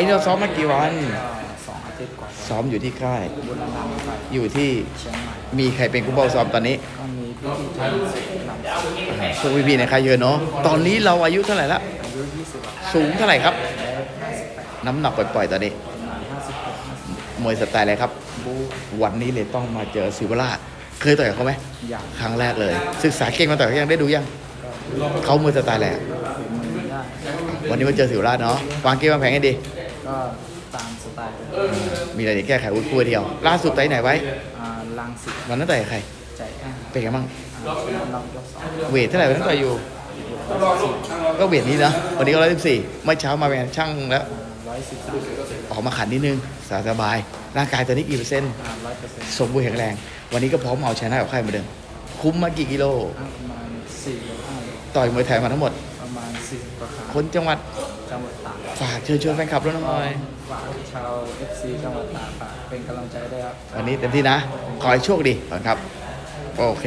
ท์เราซ้อมมากี่วันก็สองอาทิตย์กว่าซ้อมอยู่ที่ค่ายบุรีรัมย์ไปอยู่ที่เชียงใหม่มีใครเป็นกู้บอลซ้อมตอนนี้ก็มีพี่ที่ไทยสิบลำพวกพี่ๆในค่ายเยอะเนาะตอนนี้เราอายุเท่าไหร่ละอายุยี่สิบสูงเท่าไหร่ครับแล้วห้าสิบแปดน้ำหนักปล่อยๆตอนนี้ประมาณห้าสิบหกห้าสิบมวยสไตล์อะไรครับ บูวันนี้เลยต้องมาเจอศิวราชเคยต่อยกับเขาไหมอย่างครั้งแรกเลย ศึกษาเก่งมาต่อยเขายังได้ดูยังก็เขามวยสไตล์อะไรอะฝีมือได้ วันนี้มาเจอศิวราชเนาะวางเกมวางแผนให้ดีก็ตามสไตล์มีอะไรจะแก้ไขอุ้ยคู่เดียว ล่าสุดไต่ไหนไว้อ่าลังสิตวันนั้นต่อยกับใครใจแอนเป็นไงบ้างอ่าชนะน็อกยกสองเวทเท่าไหร่วันนั้นต่อยอยู่ ก็เวทนี้นะวันนี้ก็ร้อยสิบสี่เมื่อเช้ามาเป็นช่างแล้วร้อยสิบสามออกมาขันนิดนึงสบายสบาย ร่างกายตอนนี้กี่เปอร์เซ็นต์ร้อยเปอร์เซ็นต์สมบูรณ์แข็งแรง วันนี้ก็พร้อมเอาชนะกับใครเหมือนเดิม คุ้มมากี่กิโลประมาณสี่หรือห้าโล ต่อยมวยไทยมาทั้งหมดประมาณ สี่สิบกว่าครั้งคนจังหวัดจังหวัดตากฝากเชิญชวนแฟนคลับด้วยหน่อยฝากชาว FC จังหวัดตากฝากเป็นกำลังใจด้วยครับวันนี้เต็มที่นะ ขอให้โชคดีก่อนครับ โอเค